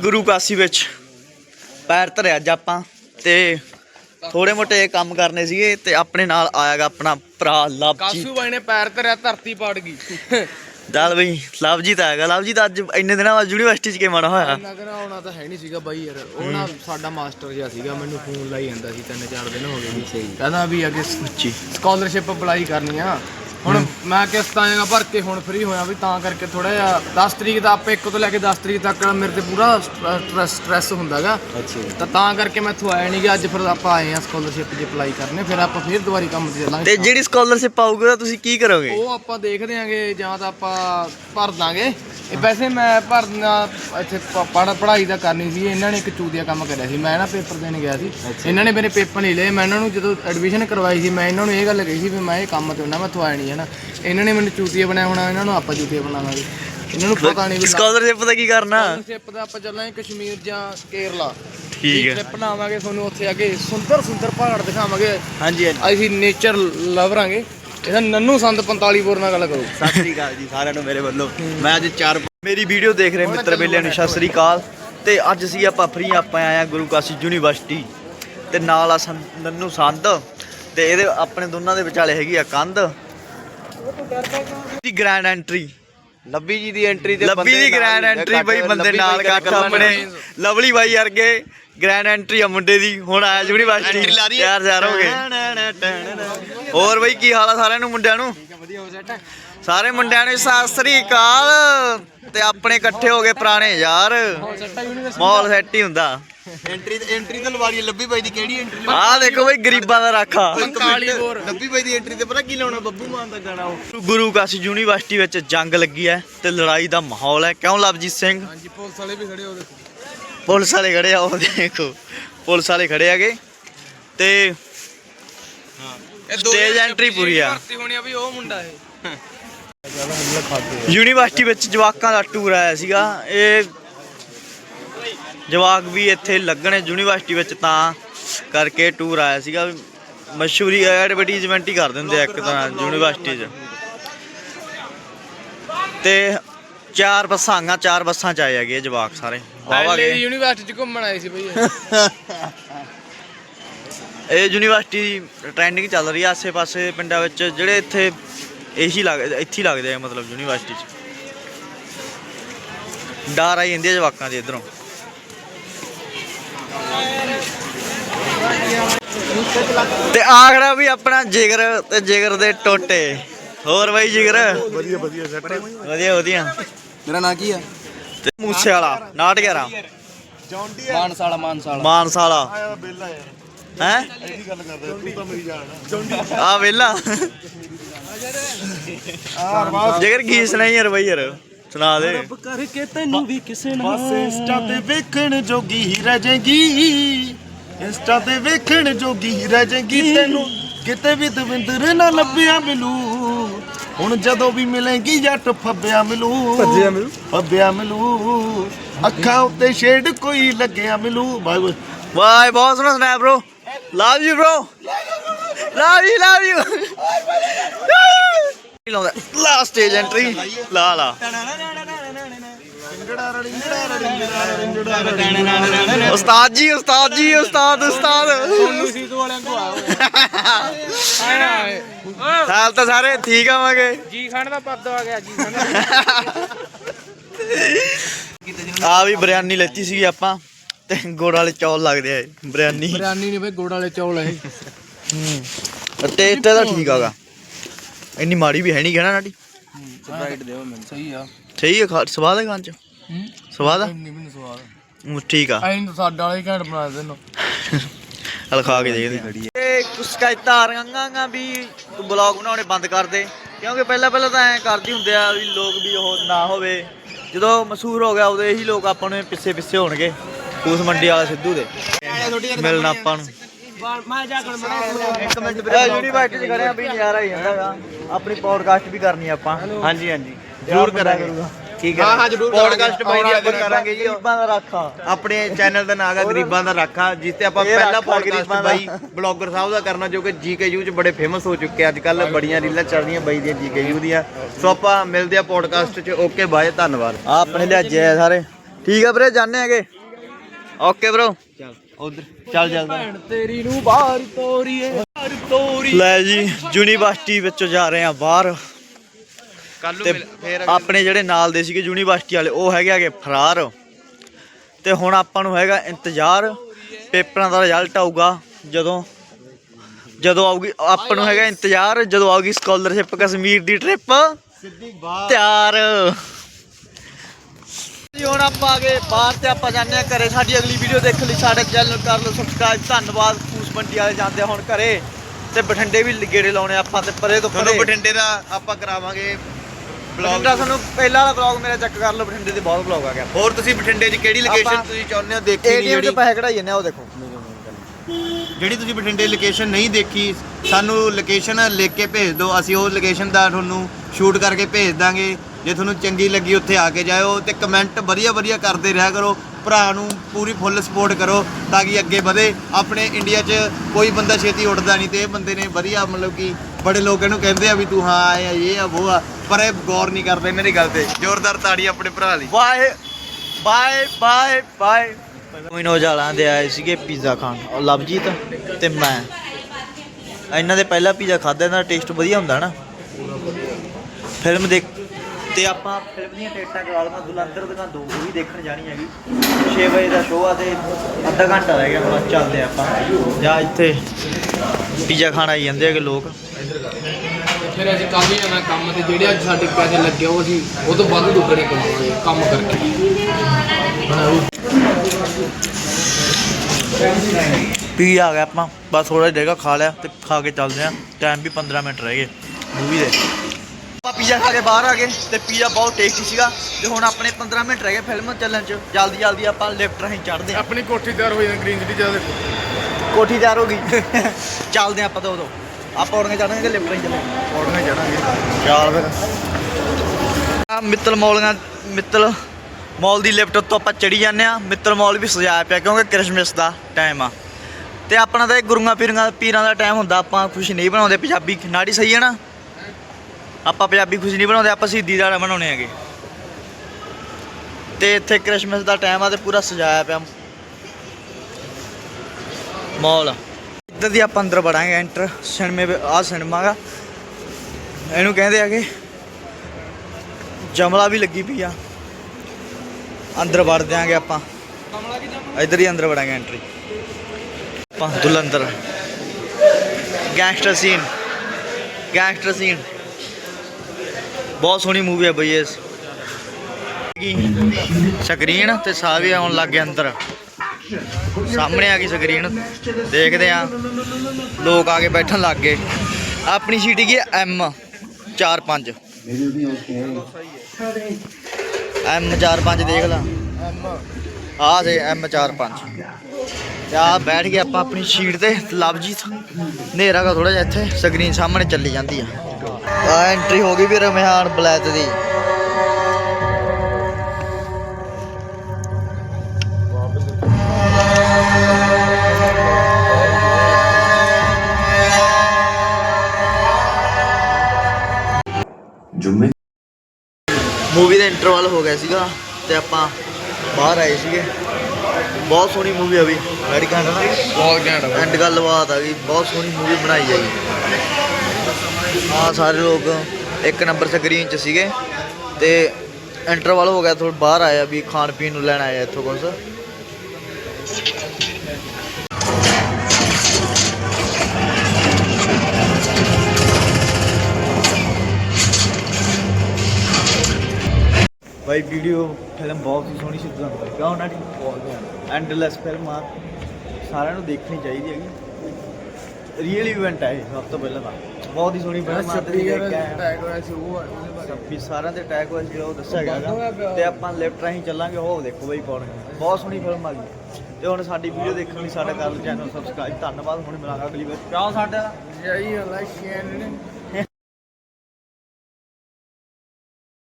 ਗੁਰੂ ਕਾਸੀ ਵਿੱਚ ਪੈਰ ਧਰਿਆ ਅੱਜ ਆਪਾਂ ਤੇ ਥੋੜੇ ਮੋਟੇ ਕੰਮ ਕਰਨੇ ਸੀਗੇ ਤੇ ਆਪਣੇ ਨਾਲ ਆਇਆਗਾ ਆਪਣਾ ਭਰਾ ਲਵਜੀ ਕਾਸੂ ਬਾਈ ਨੇ ਪੈਰ ਧਰਿਆ ਧਰਤੀ ਪਾੜ ਗਈ। ਚੱਲ ਬਈ ਲਵਜੀਤ ਆਏਗਾ ਲਵਜੀਤ ਅੱਜ ਇੰਨੇ ਦਿਨਾਂ ਬਾਅਦ ਯੂਨੀਵਰਸਿਟੀ 'ਚ ਕਿਵੇਂ ਆਉਣਾ ਹੋਇਆ? ਨਗਰ ਆਉਣਾ ਤਾਂ ਹੈ ਨਹੀਂ ਸੀਗਾ ਬਾਈ ਯਾਰ। ਉਹ ਨਾ ਸਾਡਾ ਮਾਸਟਰ ਜਿਹਾ ਸੀਗਾ ਮੈਨੂੰ ਫੋਨ ਲਾਈ ਜਾਂਦਾ ਸੀ ਤਿੰਨ ਚਾਰ ਦਿਨ ਹੋ ਗਏ ਵੀ। ਕਹਿੰਦਾ ਵੀ ਅੱਗੇ ਸਕਾਲਰਸ਼ਿਪ ਅਪਲਾਈ ਕਰਨੀ ਆ। ਹੁਣ ਮੈਂ ਕਿਸ਼ਤਾਂ ਜਗਾ ਭਰ ਕੇ ਹੁਣ ਫ੍ਰੀ ਹੋਇਆ ਵੀ ਤਾਂ ਕਰਕੇ ਥੋੜਾ ਜਿਹਾ 10 ਤਰੀਕ ਦਾ ਆਪਾਂ 1 ਤੋਂ ਲੈ ਕੇ 10 ਤਰੀਕ ਤੱਕ ਮੇਰੇ ਤੇ ਪੂਰਾ ਸਟ੍ਰੈਸ ਹੁੰਦਾਗਾ। ਅੱਛਾ ਤਾਂ ਤਾਂ ਕਰਕੇ ਮੈਂ ਇੱਥੋਂ ਆਇਆ ਨਹੀਂ ਕਿ ਅੱਜ ਫਿਰ ਆਪਾਂ ਆਏ ਆ ਸਕਾਲਰਸ਼ਿਪ ਦੀ ਅਪਲਾਈ ਕਰਨੇ ਫਿਰ ਆਪਾਂ ਫਿਰ ਦੁਬਾਰੀ ਕੰਮ ਤੇ ਚੱਲਾਂਗੇ। ਤੇ ਜਿਹੜੀ ਸਕਾਲਰਸ਼ਿਪ ਆਊਗੀ ਉਹਦਾ ਤੁਸੀਂ ਕੀ ਕਰੋਗੇ? ਉਹ ਆਪਾਂ ਦੇਖਦੇ ਆਂਗੇ ਜਾਂ ਤਾਂ ਆਪਾਂ ਭਰ ਦਾਂਗੇ। ਇਹ ਵੈਸੇ ਮੈਂ ਭਰਨਾ ਇੱਥੇ ਪੜ ਪੜ੍ਹਾਈ ਦਾ ਕਰਨੀ ਸੀ ਇਹਨਾਂ ਨੇ ਇੱਕ ਚੂਤੀਆ ਕੰਮ ਕਰਿਆ ਸੀ। ਮੈਂ ਨਾ ਪੇਪਰ ਦੇਣ ਗਿਆ ਸੀ। ਇਹਨਾਂ ਨੇ ਮੇਰੇ ਪੇਪਰ ਨਹੀਂ ਲਏ ਮੈਂ ਇਹਨਾਂ ਨੂੰ ਜਦੋਂ ਐਡਮਿਸ਼ਨ ਕਰਵਾਈ ਸੀ ਮੈਂ ਇਹਨਾਂ ਨੂੰ ਇਹ ਗੱਲ ਕਹੀ ਸੀ ਵੀ ਮੈਂ ਇਹ ਕੰਮ ਤੇ ਹੁੰਦਾ ਮੈਂ ਤੋਂ ਆਇਆ ਨਹੀਂ ਹੈ ਨਾ। ਇਹਨਾਂ ਨੇ ਮੈਨੂੰ ਚੂਤੀਆ ਬਣਾਇਆ ਹੋਣਾ ਇਹਨਾਂ ਨੂੰ ਆਪਾਂ ਚੂਤੀਆ ਬਣਾਵਾਂਗੇ। ਇਹਨਾਂ ਨੂੰ ਪਤਾ ਨਹੀਂ ਸਕਾਲਰਸ਼ਿਪ ਦਾ ਕੀ ਕਰਨਾ? ਸਕਾਲਰਸ਼ਿਪ ਦਾ ਆਪਾਂ ਚੱਲਾਂਗੇ ਕਸ਼ਮੀਰ ਜਾਂ ਕੇਰਲਾ। ਠੀਕ ਹੈ। ਟ੍ਰਿਪ ਬਣਾਵਾਂਗੇ ਤੁਹਾਨੂੰ ਉੱਥੇ ਆ ਕੇ। ਸੁੰਦਰ ਸੁੰਦਰ ਪਹਾੜ ਦਿਖਾਵਾਂਗੇ। ਹਾਂਜੀ ਹਾਂਜੀ। ਅਸੀਂ ਨੇਚਰ ਲਵਰਾਂਗੇ ਇਹਦਾ ਨੰਨੂ ਸੰਤ 45 ਬੋਰ ਨਾਲ ਗੱਲ ਕਰੋ। ਸਤਿ ਸ੍ਰੀ ਅਕਾਲ ਜੀ ਸਾਰਿਆਂ ਨੂੰ ਮੇਰੇ ਵੱਲੋਂ। ਮੈਂ ਅੱਜ ਚਾਰ ਮੇਰੀ ਵੀਡੀਓ ਦੇਖ ਰਹੇ ਮਿੱਤਰ ਬੇਲਿਆਂ ਨੂੰ। ਸਤਿ ਸ੍ਰੀ ਅਕਾਲ। ਤੇ ਅੱਜ ਸੀ ਆਪਾਂ ਫਰੀ ਆਪਾਂ ਆਏ ਆ ਗੁਰੂ ਕਾਸ਼ੀ ਯੂਨੀਵਰਸਿਟੀ। ਤੇ ਨਾਲ ਆ ਨੰਨੂ ਸੰਦ ਤੇ ਇਹਦੇ ਆਪਣੇ ਦੋਨਾਂ ਦੇ ਵਿਚਾਲੇ ਹੈਗੀ ਆ ਕੰਧ। ਦੀ ਗ੍ਰੈਂਡ ਐਂਟਰੀ ਲੱਭੀ ਜੀ ਦੀ ਐਂਟਰੀ ਤੇ ਲੱਭੀ ਦੀ ਗ੍ਰੈਂਡ ਐਂਟਰੀ ਬਈ ਬੰਦੇ ਨਾਲ ਕੱਟ ਆਪਣੇ। ਲਵਲੀ ਬਾਈ ਵਰਗੇ ਗ੍ਰੈਂਡ ਐਂਟਰੀ ਆ ਮੁੰਡੇ ਦੀ। ਹੁਣ ਆਇਆ ਯੂਨੀਵਰਸਿਟੀ। ਤਿਆਰ ਤਿਆਰ ਹੋ। ਗਏ। ਹੋਰ ਬਈ ਕੀ ਹਾਲ ਆ ਸਾਰਿਆਂ ਨੂੰ ਮੁੰਡਿਆਂ ਨੂੰ? ਸਾਰੇ ਮੁੰਡਿਆਂ ਨੂੰ ਸਤਿ ਸ੍ਰੀ ਅਕਾਲ ਤੇ ਆਪਣੇ ਇਕੱਠੇ ਹੋ ਗਏ ਪੁਰਾਣੇ ਯਾਰ। ਮਾਹੌਲ ਸੈੱਟ ਹੀ ਹੁੰਦਾ। ਐਂਟਰੀ ਐਂਟਰੀ ਤੇ ਲਵਾਰੀ ਲੱਭੀ ਬਾਈ ਦੀ ਕਿਹੜੀ ਐਂਟਰੀ ਆਹ ਦੇਖੋ ਬਈ ਗਰੀਬਾਂ ਦਾ ਰਾਖਾ। 45 ਬੋਰ। ਲੱਭੀ ਬਾਈ ਦੀ ਐਂਟਰੀ ਤੇ ਪਤਾ ਕੀ ਲਾਉਣਾ ਬੱਬੂ ਮਾਨ ਦਾ ਗਾਣਾ ਉਹ। ਗੁਰੂ ਕਾਸ਼ੀ ਯੂਨੀਵਰਸਿਟੀ ਵਿੱਚ ਜੰਗ ਲੱਗੀ ਹੈ ਤੇ ਲੜਾਈ ਦਾ ਮਾਹੌਲ ਹੈ। ਕਿਉਂ ਲਵਜੀਤ ਸਿੰਘ? ਹਾਂਜੀ ਪੁਲਿਸ ਵਾਲੇ ਵੀ ਖੜੇ ਹੋ ਪੁਲਿਸ ਵਾਲੇ ਖੜੇ ਆ ਉਹ ਦੇਖੋ। ਪੁਲਿਸ ਵਾਲੇ ਖੜੇ ਹੈਗੇ ਤੇ ਸਟੇਜ ਐਂਟਰੀ ਪੂਰੀ ਆ। ਭਰਤੀ ਹੋਣੀ ਆ ਵੀ ਉਹ ਮੁੰਡਾ ਇਹ। ਯੂਨੀਵਰਸਿਟੀ ਵਿੱਚ ਜਵਾਕਾਂ ਦਾ ਟੂਰ ਆਇਆ ਸੀਗਾ। ਇਹ ਜਵਾਕ ਵੀ ਇੱਥੇ ਲੱਗਣੇ ਯੂਨੀਵਰਸਿਟੀ ਵਿੱਚ ਤਾਂ ਕਰਕੇ ਟੂਰ ਆਇਆ ਸੀਗਾ। ਮਸ਼ਹੂਰੀ ਐਡਵਰਟਾਈਜ਼ਮੈਂਟ ਹੀ ਕਰ ਦਿੰਦੇ ਆ ਇੱਕ ਤਰ੍ਹਾਂ ਯੂਨੀਵਰਸਿਟੀ 'ਚ। ਤੇ ਚਾਰ ਬੱਸਾਂ ਚਾਰ ਬੱਸਾਂ ਚ ਆਏ ਹੈਗੇ ਜਵਾਕ ਸਾਰੇ। ਵਾਵਾ ਗਏ। ਯੂਨੀਵਰਸਿਟੀ ਚ ਘੁੰਮਣ ਆਏ ਸੀ ਬਈ ਇਹ। ਯੂਨੀਵਰਸਿਟੀ ਦੀ ਟ੍ਰੈਂਡਿੰਗ ਚੱਲ ਰਹੀ ਆ। ਆਸੇ-ਪਾਸੇ ਪਿੰਡਾਂ ਵਿੱਚ ਜਿਹੜੇ ਇੱਥੇ ਇਹੀ ਲੱਗ ਇੱਥੇ ਲੱਗਦੇ ਆ ਮਤਲਬ ਯੂਨੀਵਰਸਿਟੀ 'ਚ। ਡਰ ਆਈ ਜਾਂਦੀ ਆ ਜਵਾਕਾਂ ਦੇ ਇਧਰੋਂ। ਤੇ ਆਖੜਾ ਵੀ ਆਪਣਾ ਜਿਗਰ ਤੇ ਜਿਗਰ ਦੇ ਟੋਟੇ। ਹੋਰ ਬਾਈ ਜਿਗਰ? ਵਧੀਆ ਵਧੀਆ ਸੈਟ ਵਧੀਆ ਵਧੀਆ। ਮੇਰਾ ਨਾਂ ਕੀ ਆ? ਤੇ ਮੂਸੇ ਵਾਲਾ 911 ਮਾਨਸਾਲਾ ਮਾਨਸਾਲਾ। ਮਾਨਸਾ ਵਾਲਾ ਹੈ? ਆ। ਵੇਲਾ ਜਿਗਰ ਕੀ ਸੁਣਾਈ ਯਾਰ ਬਈ ਯਾਰ ਸੁਣਾ ਦੇ। ਕਰਕੇ ਤੈਨੂੰ ਵੀ ਕਿਸੇ ਬਸ ਇੰਸਟਾ ਤੇ ਵੇਖਣ ਜੋਗੀ ਹੀ ਰਹਿ ਜਾਏਗੀ। ਇੰਸਟਾ ਤੇ ਵੇਖਣ ਜੋਗੀ ਹੀ ਰਹਿ ਜਾਏਗੀ ਤੈਨੂੰ। ਕਿਤੇ ਵੀ ਦਵਿੰਦਰ ਨਾ ਲੱਭਿਆ ਮਿਲੂ। ਹੁਣ ਜਦੋਂ ਵੀ ਮਿਲੇਗੀ ਜੱਟ ਫੱਬਿਆ ਮਿਲੂ। ਫੱਬਿਆ ਮਿਲੂ? ਫੱਬਿਆ ਮਿਲੂ। ਅੱਖਾਂ ਉੱਤੇ ਸ਼ੇਡ ਕੋਈ ਲੱਗਿਆ ਮਿਲੂ। ਬਾਏ ਵਾਏ ਬਹੁਤ ਸੋਹਣਾ snap bro love you bro love you love you ਲਾਉਂਦਾ। ਲਾ ਸਟੇਜ ਐਂਟਰੀ ਲਾ ਲਾ। ਉਸਤਾਦ ਜੀ ਉਸਤਾਦ ਜੀ ਉਸਤਾਦ ਉਸਤਾਦ। ਸੀਤੂ ਵਾਲਿਆਂ ਕੋ ਆਏ ਹਾਲ ਤਾਂ ਸਾਰੇ ਠੀਕ ਆਵਾਂਗੇ ਜੀ ਖਾਨ ਦਾ ਪੱਦ ਆ ਗਿਆ ਜੀ ਆ ਵੀ ਬਿਰਿਆਨੀ ਲੈਤੀ ਸੀਗੀ ਆਪਾਂ ਤੇ ਗੁੜ ਵਾਲੇ ਚੌਲ ਲੱਗਦੇ ਆ ਇਹ, ਬਿਰਿਆਨੀ। ਬਿਰਿਆਨੀ ਨਹੀਂ ਬਈ ਗੁੜ ਵਾਲੇ ਚੌਲ ਇਹ। ਟੇਸਟ ਇਹਦਾ ਠੀਕ ਆਗਾ ਇੰਨੀ ਮਾੜੀ ਵੀ ਹੈ ਨਹੀਂ ਕਹਿਣਾ ਨਾਟੀ ਸਪਰਾਈਟ ਦਿਓ ਮੈਨੂੰ। ਸਹੀ ਆ। ਸਹੀ ਹੈ ਖਾ- ਸਵਾਦ ਹੈ ਖਾਣ ਚ? ਹੂੰ? ਸਵਾਦ ਆ? ਨਹੀਂ ਮੈਨੂੰ ਸਵਾਦ ਹਮ, ਠੀਕ ਆ। ਐਂ ਤਾਂ ਸਾਡਾ ਵਾਲਾ ਹੀ ਘੈਂਟ ਬਣਾ ਦੇਨੋ ਹਲ ਖਾ ਕੇ ਦੇਖਦੇ ਇਹ ਕੁਛ ਕਹਿਤਾ ਰੰਗਾਂਗਾ ਵੀ ਬਲੌਗ ਬਣਾਉਣੇ ਬੰਦ ਕਰ ਦੇ। ਕਿਉਂਕਿ ਪਹਿਲਾਂ ਪਹਿਲਾਂ ਤਾਂ ਐਂ ਕਰਦੀ ਹੁੰਦੇ ਆ ਵੀ ਲੋਕ ਵੀ ਉਹ ਨਾ ਹੋਵੇ। ਜਦੋਂ ਮਸ਼ਹੂਰ ਹੋ ਗਿਆ ਉਦੋਂ ਇਹੀ ਲੋਕ ਆਪਾਂ ਨੂੰ ਪਿੱਛੇ ਪਿੱਛੇ ਹੋਣਗੇ। ਕੂਸ ਮੰਡੀ ਵਾਲਾ ਸਿੱਧੂ ਦੇ। ਮਿਲਣਾ ਆਪਾਂ ਨੂੰ। ਇੱਕ ਮਿੰਟ ਵੀਰੇ ਯੂਨੀਵਰਸਿਟੀ ਚ ਖੜੇ ਆ ਵੀ ਨਜ਼ਾਰਾ ਹੀ ਜਾਂਦਾਗਾ ਆਪਣੀ ਪੌਡਕਾਸਟ ਵੀ ਕਰਨੀ ਆ ਆਪਾਂ। ਹਾਂਜੀ ਹਾਂਜੀ। ਜ਼ਰੂਰ ਕਰਾਂਗੇ। ਠੀਕ ਹੈ। ਹਾਂ, ਹਾਂ, ਜ਼ਰੂਰ ਪੋਡਕਾਸਟ ਬਾਈ ਦੀ ਆਪਾਂ ਕਰਾਂਗੇ ਜੀ। ਗਰੀਬਾਂ ਦਾ ਰਾਖਾ ਆਪਣੇ ਚੈਨਲ ਦਾ ਨਾਮ ਹੈ ਗਰੀਬਾਂ ਦਾ ਰਾਖਾ ਜਿਸ ਤੇ ਆਪਾਂ ਪਹਿਲਾ ਪੋਡਕਾਸਟ ਗਰੀਬਾਂ ਦਾ। ਬਾਈ ਬਲੌਗਰ ਸਾਹਿਬ ਦਾ ਕਰਨਾ ਜੋ ਕਿ ਜੀਕੇਯੂ ਚ ਬੜੇ ਫੇਮਸ ਹੋ ਚੁੱਕੇ ਆ। ਅੱਜ ਕੱਲ ਬੜੀਆਂ ਰੀਲਾਂ ਚੱਲ ਰਹੀਆਂ ਬਾਈ ਦੀਆਂ ਜੀਕੇਯੂ ਦੀਆਂ। ਸੋ ਆਪਾਂ ਮਿਲਦੇ ਆ ਪੋਡਕਾਸਟ ਚ। ਓਕੇ ਬਾਏ ਧੰਨਵਾਦ। ਆ ਆਪਣੇ ਲਿਆਜੇ ਆ ਸਾਰੇ। ਠੀਕ ਆ ਵੀਰੇ ਜਾਣੇ ਹੈਗੇ। ਓਕੇ ਬ్రో ਉਧਰ ਚੱਲ ਚੱਲ ਭੈਣ ਤੇਰੀ ਨੂੰ ਬਾਹਰ ਤੋਰੀਏ ਬਾਹਰ ਤੋਰੀ ਲੈ ਜੀ ਯੂਨੀਵਰਸਿਟੀ ਵਿੱਚੋਂ ਜਾ ਰਹੇ ਆ ਬਾਹਰ। ਕੱਲ ਤੇ ਆਪਣੇ ਜਿਹੜੇ ਨਾਲ ਦੇ ਸੀਗੇ ਯੂਨੀਵਰਸਿਟੀ ਵਾਲੇ ਉਹ ਹੈਗੇ ਹੈਗੇ ਫਰਾਰ। ਤੇ ਹੁਣ ਆਪਾਂ ਨੂੰ ਹੈਗਾ ਇੰਤਜ਼ਾਰ ਪੇਪਰਾਂ ਦਾ ਰਿਜ਼ਲਟ ਆਊਗਾ ਜਦੋਂ ਜਦੋਂ ਆਊਗੀ ਆਪਾਂ ਨੂੰ ਹੈਗਾ ਇੰਤਜ਼ਾਰ ਜਦੋਂ ਆਊਗੀ ਸਕਾਲਰਸ਼ਿਪ ਕਸ਼ਮੀਰ ਦੀ ਟ੍ਰਿਪ ਸਿੱਧੀ ਬਾਹਰ ਤਿਆਰ। ਜੀ ਹੁਣ ਆਪਾਂ ਆ ਗਏ ਬਾਹਰ ਤੇ ਆਪਾਂ ਜਾਂਦੇ ਆ ਘਰੇ। ਸਾਡੀ ਅਗਲੀ ਵੀਡੀਓ ਦੇਖਣ ਲਈ ਸਾਡੇ ਚੈਨਲ ਕਰ ਲਓ ਸਬਸਕ੍ਰਾਈਬ ਧੰਨਵਾਦ। ਫੂਸ ਮੰਡੀ ਵਾਲੇ ਜਾਂਦੇ ਆ ਹੁਣ ਘਰੇ। ਤੇ ਬਠਿੰਡੇ ਵੀ ਗੇੜੇ ਲਾਉਣੇ ਆਪਾਂ ਤੇ ਪਰੇ ਤੋਂ ਤੁਹਾਨੂੰ ਪਰੇ। ਬਠਿੰਡੇ ਦਾ ਆਪਾਂ ਕਰਾਵਾਂਗੇ ਬਲੌਗ ਬਲੌਗ ਤੁਹਾਨੂੰ ਪਹਿਲਾ ਵਾਲਾ ਬਲੌਗ ਮੇਰਾ ਚੈੱਕ ਕਰ ਲਓ। ਬਠਿੰਡੇ ਦੇ ਬਹੁਤ ਬਲੌਗ ਆ ਗਿਆ। ਹੋਰ ਤੁਸੀਂ ਬਠਿੰਡੇ 'ਚ ਕਿਹੜੀ ਲੋਕੇਸ਼ਨ ਆਪਾਂ- ਤੁਸੀਂ ਚਾਹੁੰਦੇ ਹੋ ਦੇਖੀ ਨਹੀਂ ਏਟੀਐਮ ਜਿਹੜੀ? ਪੈਸੇ ਕਢਾਈ ਜਾਂਦੇ ਆ ਉਹ ਦੇਖੋ। ਜਿਹੜੀ ਤੁਸੀਂ ਬਠਿੰਡੇ ਲੋਕੇਸ਼ਨ ਨਹੀਂ ਦੇਖੀ ਸਾਨੂੰ ਲੋਕੇਸ਼ਨ ਲਿਖ ਕੇ ਭੇਜ ਦਿਓ। ਅਸੀਂ ਉਹ ਲੋਕੇਸ਼ਨ ਦਾ ਤੁਹਾਨੂੰ ਸ਼ੂਟ ਕਰਕੇ ਭੇਜ ਦਾਂਗੇ। ਜੇ ਤੁਹਾਨੂੰ ਚੰਗੀ ਲੱਗੀ ਉੱਥੇ ਆ ਕੇ ਜਾਇਓ ਤੇ ਕਮੈਂਟ ਵਧੀਆ ਵਧੀਆ ਕਰਦੇ ਰਿਹਾ ਕਰੋ ਭਰਾ ਨੂੰ ਪੂਰੀ ਫੁੱਲ ਸਪੋਰਟ ਕਰੋ ਤਾਂ ਕਿ ਅੱਗੇ ਵਧੇ। ਆਪਣੇ ਇੰਡੀਆ 'ਚ ਕੋਈ ਬੰਦਾ ਛੇਤੀ ਉੱਠਦਾ ਨਹੀਂ ਤੇ ਇਹ ਬੰਦੇ ਨੇ ਵਧੀਆ ਮਤਲਬ ਕਿ ਬੜੇ ਲੋਕ ਇਹਨੂੰ ਕਹਿੰਦੇ ਆ ਵੀ ਤੂੰ ਹਾਂ ਆਏ ਆ ਇਹ ਆ ਉਹ ਆ ਪਰ ਇਹ ਗੌਰ ਨਹੀਂ ਕਰਦੇ ਇਹਨਾਂ ਦੀ ਗੱਲ ਤੇ। ਜ਼ੋਰਦਾਰ ਤਾੜੀ ਆਪਣੇ ਭਰਾ ਲਈ। ਬਾਏ ਬਾਏ ਬਾਏ ਬਾਏ ਮੀਨੋ ਜਾਲਾਂ ਦੇ ਆਏ ਸੀਗੇ ਪੀਜ਼ਾ ਖਾਣ। ਉਹ ਲਵਜੀਤ ਤੇ ਮੈਂ। ਇਹਨਾਂ ਦੇ ਪਹਿਲਾ ਪੀਜ਼ਾ ਖਾਦਾ ਦਾ ਟੇਸਟ ਵਧੀਆ ਹੁੰਦਾ ਨਾ। ਫਿਲਮ ਦੇਖ ਤੇ ਆਪਾਂ ਫਿਲਮ ਦੀਆਂ ਟਿਕਟਾਂ ਕਰਾ ਲਵਾਂ ਦੁਲੰਦਰ ਦੀਆਂ ਦੋ ਵੀ ਦੇਖਣ ਜਾਣੀ ਹੈਗੀ। 6 ਵਜੇ ਦਾ ਸ਼ੋਅ ਆ ਤੇ ਅੱਧਾ ਘੰਟਾ ਰਹਿ ਗਿਆ ਹੁਣ ਚੱਲਦੇ ਆਪਾਂ। ਜਾਂ ਇੱਥੇ ਪੀਜ਼ਾ ਖਾਣ ਆਈ ਜਾਂਦੇ ਹੈਗੇ ਲੋਕ। ਫਿਰ ਅਸੀਂ ਕੰਮ ਹੀ ਆਣਾ ਕੰਮ ਤੇ ਜਿਹੜੇ ਅੱਜ ਸਾਡੇ ਪੈਸੇ ਲੱਗੇ ਉਹ ਅਸੀਂ ਉਹ ਤੋਂ ਵੱਧ ਦੁੱਗਣੇ ਕਮਾਵਾਂਗੇ ਕੰਮ ਕਰਕੇ। ਪੀ ਆ ਗਿਆ ਆਪਾਂ ਬਸ ਥੋੜਾ ਜਿਹਾ ਖਾ ਲਿਆ ਤੇ ਖਾ ਕੇ ਚੱਲਦੇ ਆ ਟਾਈਮ ਵੀ 15 ਮਿੰਟ ਰਹਿ ਗਏ ਮੂਵੀ ਦੇ। ਪੀਜ਼ਾ ਖਾ ਕੇ ਬਾਹਰ ਆ ਗਏ ਤੇ ਪੀਜ਼ਾ ਬਹੁਤ ਟੇਸਟੀ ਸੀਗਾ ਤੇ ਹੁਣ ਆਪਣੇ 15 ਮਿੰਟ ਰਹਿ ਗਏ ਫਿਲਮ ਚੱਲਣ ਚ। ਜਲਦੀ ਜਲਦੀ ਆਪਾਂ ਲਿਫਟ ਰਾਹੀਂ ਚੜ੍ਹਦੇ ਆ ਆਪਣੀ ਕੋਠੀ ਤਿਆਰ ਹੋ ਜਾਂਦੀ ਗ੍ਰੀਨ ਸਿਟੀ ਜ਼ਿਆਦਾ ਕੋਠੀ ਤਿਆਰ ਹੋ ਗਈ। ਚੱਲਦੇ ਆ ਆਪਾਂ ਤੋਂ ਉਦੋਂ ਆਪਾਂ ਉੜੀਆਂ ਚੜਾਂਗੇ ਕਿ ਲਿਫਟ ਰਾਹੀਂ ਚੱਲਾਂਗੇ ਉੜੀਆਂ ਚੜਾਂਗੇ ਚੱਲ ਫਿਰ। ਆ ਮਿੱਤਲ ਮੌਲੀਆਂ ਮਿੱਤਲ ਮਾਲ ਦੀ ਲਿਫਟ ਤੋਂ ਆਪਾਂ ਚੜੀ ਜਾਂਦੇ ਆ ਮਿੱਤਲ ਮਾਲ ਵੀ ਸਜਾਇਆ ਪਿਆ ਕਿਉਂਕਿ ਕ੍ਰਿਸਮਸ ਦਾ ਟਾਈਮ ਆ। ਤੇ ਆਪਣਾ ਤਾਂ ਇਹ ਗੁਰੂਆਂ ਪੀਰਾਂ ਪੀਰਾਂ ਦਾ ਟਾਈਮ ਹੁੰਦਾ। ਆਪਾਂ ਖੁਸ਼ੀ ਨਹੀਂ ਬਣਾਉਂਦੇ ਪੰਜਾਬੀ। ਨਾੜੀ ਸਹੀ ਹੈ ਨਾ? ਆਪਾਂ ਪੰਜਾਬੀ ਖੁਸ਼ੀ ਨਹੀਂ ਬਣਾਉਂਦੇ, ਆਪਾਂ ਸ਼ਹੀਦੀ ਦਾ ਬਣਾਉਣੇ ਹੈਗੇ। ਤੇ ਇੱਥੇ ਕ੍ਰਿਸਮਸ ਦਾ ਟਾਈਮ ਆ ਤੇ ਪੂਰਾ ਸਜਾਇਆ ਪਿਆ। ਮਾਲ ਇੱਧਰ ਦੀ ਆਪਾਂ ਅੰਦਰ ਵੜਾਂਗੇ ਐਂਟਰ ਸਿਨੇਮੇ ਆ ਸਿਨੇਮਾ ਗਾ। ਇਹਨੂੰ ਕਹਿੰਦੇ ਆਗੇ ਜਮਲਾ ਵੀ ਲੱਗੀ ਪਈ ਆ। ਅੰਦਰ ਵੜ ਦਿਆਂਗੇ ਆਪਾਂ। ਇੱਧਰ ਹੀ ਅੰਦਰ ਵੜਾਂਗੇ ਐਂਟਰੀ ਆਪਾਂ Dhurandhar gangster scene gangster scene ਬਹੁਤ ਸੋਹਣੀ ਮੂਵੀ ਹੈ ਬਈ ਇਸ ਸਕਰੀਨ ਤੇ ਸਾਹ ਵੀ ਆਉਣ ਲੱਗ ਗਏ ਅੰਦਰ। ਸਾਹਮਣੇ ਆ ਗਈ ਸਕਰੀਨ ਦੇਖਦੇ ਆ ਲੋਕ ਆ ਕੇ ਬੈਠਣ ਲੱਗ ਗਏ। ਆਪਣੀ ਸੀਟ ਹੈਗੀ ਐਮ 45 ਐਮ 45 ਦੇਖ ਲਾ। ਆ ਸੇ ਐਮ 45 ਆ ਬੈਠ ਕੇ ਆਪਾਂ ਆਪਣੀ ਸੀਟ ਤੇ ਲਵਜੀਤ। ਹਨੇਰਾ ਕਾ ਥੋੜਾ ਜਿਹਾ ਇੱਥੇ। ਸਕਰੀਨ ਸਾਹਮਣੇ ਚੱਲੀ ਜਾਂਦੀ ਆ। ਆ ਐਂਟਰੀ ਹੋ ਗਈ ਵੀ ਰਮਿਆਨ ਬਲੈਤ ਦੀ। ਜੁਮੇ। ਮੂਵੀ ਦਾ ਇੰਟਰਵਲ ਹੋ ਗਿਆ ਸੀਗਾ ਤੇ ਆਪਾਂ ਬਾਹਰ ਆਏ ਸੀਗੇ। ਬਹੁਤ ਸੋਹਣੀ ਮੂਵੀ ਆ ਵੀ। ਅਮਰੀਕਨ ਨਾ। ਬਹੁਤ ਘੈਂਟ ਆ। ਐਂਡ ਗੱਲਬਾਤ ਆ ਗਈ। ਬਹੁਤ ਸੋਹਣੀ ਮੂਵੀ ਬਣਾਈ ਹੈਗੀ ਆ ਸਾਰੇ ਲੋਕ ਇੱਕ ਨੰਬਰ ਸਕਰੀਨ 'ਚ ਸੀਗੇ ਤੇ ਇੰਟਰਵਲ ਹੋ ਗਿਆ ਥੋੜਾ ਬਾਹਰ ਆਇਆ ਵੀ ਖਾਣ ਪੀਣ ਨੂੰ ਲੈਣ ਆਇਆ ਇੱਥੋਂ ਕੁਛ ਬਾਈ ਵੀਡੀਓ ਫਿਲਮ ਬਹੁਤ ਹੀ ਸੋਹਣੀ ਸੀ, ਤੁਹਾਨੂੰ ਲੱਗਾ ਉਹਨਾਂ ਦੀ ਬਹੁਤ ਐਂਡਲੈਸ ਫਿਲਮ ਆ। ਸਾਰਿਆਂ ਨੂੰ ਦੇਖਣੀ ਚਾਹੀਦੀ ਹੈਗੀ। ਰੀਅਲ ਇਵੈਂਟ ਹੈ ਸਭ ਤੋਂ ਪਹਿਲਾਂ ਤਾਂ। ਬਹੁਤ ਹੀ ਸੋਹਣੀ ਫਿਲਮ ਆ ਤੇ ਦੇਖ ਕੇ ਆਏ ਹਾਂ। ਟੈਗ ਹੋਇਆ ਸੀ ਉਹ। ਵੀ ਸਾਰਿਆਂ ਦੇ ਅਟੈਕ ਹੋਇਆ ਸੀ ਉਹ ਦੱਸਿਆ ਗਿਆ ਗਾ। ਤੇ ਆਪਾਂ ਲੈਫਟ ਰਾਹੀਂ ਚੱਲਾਂਗੇ ਉਹ ਦੇਖੋ ਬਈ ਕੌਣ ਹੈ ਬਹੁਤ ਸੋਹਣੀ ਫਿਲਮ ਆ ਗਈ ਤੇ ਹੁਣ ਸਾਡੀ ਵੀਡੀਓ ਦੇਖਣ ਲਈ ਸਾਡਾ ਕਰ ਚੈਨਲ ਸਬਸਕ੍ਰਾਈਬ ਧੰਨਵਾਦ ਹੁਣ ਮਿਲਾਂਗੇ ਅਗਲੀ ਵਾਰ ਕਿਉਂ ਸਾਡਾ ਜਈ ਅੱਲਾ ਸ਼ੇਨ